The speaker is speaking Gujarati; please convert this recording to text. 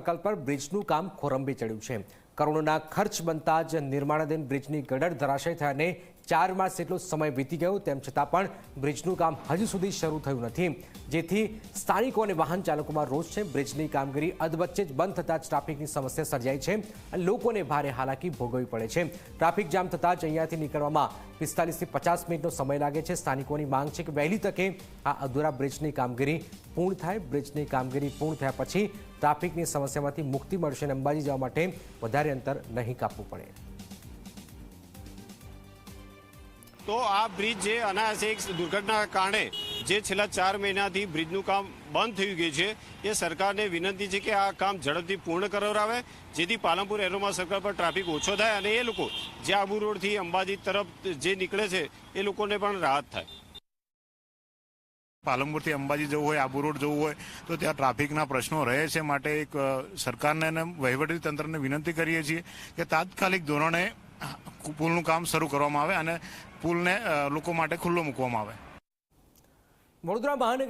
સર્કલ પર બ્રિજનું કામ ખોરંભી ચડ્યું છે. કરોડોના ખર્ચ બનતા જ નિર્માણાધીન બ્રિજની ગડર ધરાશય થયાને ચાર માસ જેટલો સમય વીતી ગયો, તેમ છતાં પણ બ્રિજનું કામ હજુ સુધી શરૂ થયું નથી. જેથી સ્થાનિકો અને વાહન ચાલકોમાં રોષ છે. બ્રિજની કામગીરી અધવચ્ચે જ બંધ થતાં જ ટ્રાફિકની સમસ્યા સર્જાઈ છે અને લોકોને ભારે હાલાકી ભોગવવી પડે છે. ટ્રાફિક જામ થતાં જ અહીંયાથી નીકળવામાં પિસ્તાલીસથી પચાસ મિનિટનો સમય લાગે છે. સ્થાનિકોની માંગ છે કે વહેલી તકે આ અધૂરા બ્રિજની કામગીરી પૂર્ણ થાય. બ્રિજની કામગીરી પૂર્ણ થયા પછી ટ્રાફિકની સમસ્યામાંથી મુક્તિ મળશે અને અંબાજી જવા માટે વધારે અંતર નહીં કાપવું પડે. તો આ બ્રિજ જે અનાયાસે એક દુર્ઘટના કારણે જે છેલ્લા ચાર મહિનાથી બ્રિજનું કામ બંધ થઈ ગયું છે, એ સરકારને વિનંતી છે કે આ કામ ઝડપથી પૂર્ણ કરાવરાવે, જેથી પાલનપુર એરોમા સર્કલ પર ટ્રાફિક ઓછો થાય અને એ લોકો જે આબુ રોડથી અંબાજી તરફ જે નીકળે છે, એ લોકોને પણ રાહત થાય. પાલનપુરથી અંબાજી જવું હોય, આબુ રોડ જવું હોય, તો ત્યાં ટ્રાફિકના પ્રશ્નો રહે છે માટે એક સરકારને અને વહીવટી તંત્રને વિનંતી કરીએ છીએ કે તાત્કાલિક ધોરણે પુલનું કામ શરૂ કરવામાં આવે અને પુલને લોકો માટે ખુલ્લો મૂકવામાં આવે. વડોદરા મહાનગર